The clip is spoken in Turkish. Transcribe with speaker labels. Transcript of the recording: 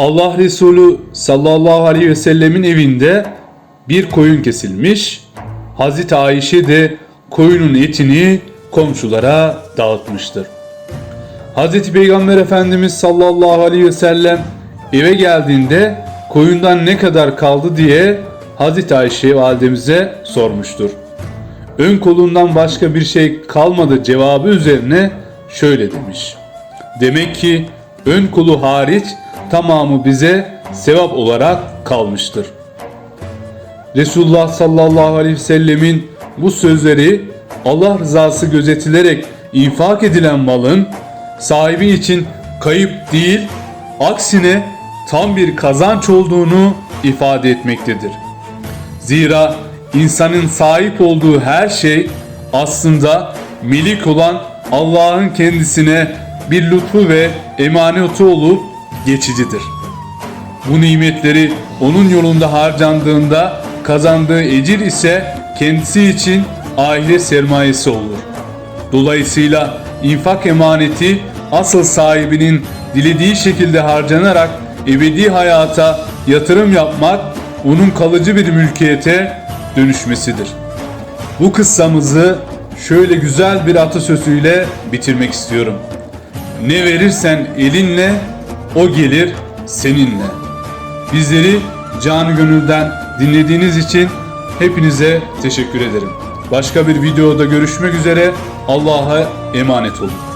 Speaker 1: Allah Resulü sallallahu aleyhi ve sellemin evinde bir koyun kesilmiş. Hazreti Ayşe de koyunun etini komşulara dağıtmıştır. Hazreti Peygamber Efendimiz sallallahu aleyhi ve sellem eve geldiğinde koyundan ne kadar kaldı diye Hazreti Ayşe validemize sormuştur. Ön kolundan başka bir şey kalmadı cevabı üzerine şöyle demiş. Demek ki ön kolu hariç tamamı bize sevap olarak kalmıştır. Resulullah sallallahu aleyhi ve sellemin bu sözleri Allah rızası gözetilerek infak edilen malın sahibi için kayıp değil, aksine tam bir kazanç olduğunu ifade etmektedir. Zira insanın sahip olduğu her şey aslında milik olan Allah'ın kendisine bir lütfu ve emaneti olup geçicidir. Bu nimetleri onun yolunda harcandığında kazandığı ecir ise kendisi için ahiret sermayesi olur. Dolayısıyla infak emaneti asıl sahibinin dilediği şekilde harcanarak ebedi hayata yatırım yapmak onun kalıcı bir mülkiyete dönüşmesidir. Bu kıssamızı şöyle güzel bir atasözüyle bitirmek istiyorum. Ne verirsen elinle o gelir seninle. Bizleri canı gönülden dinlediğiniz için hepinize teşekkür ederim. Başka bir videoda görüşmek üzere. Allah'a emanet olun.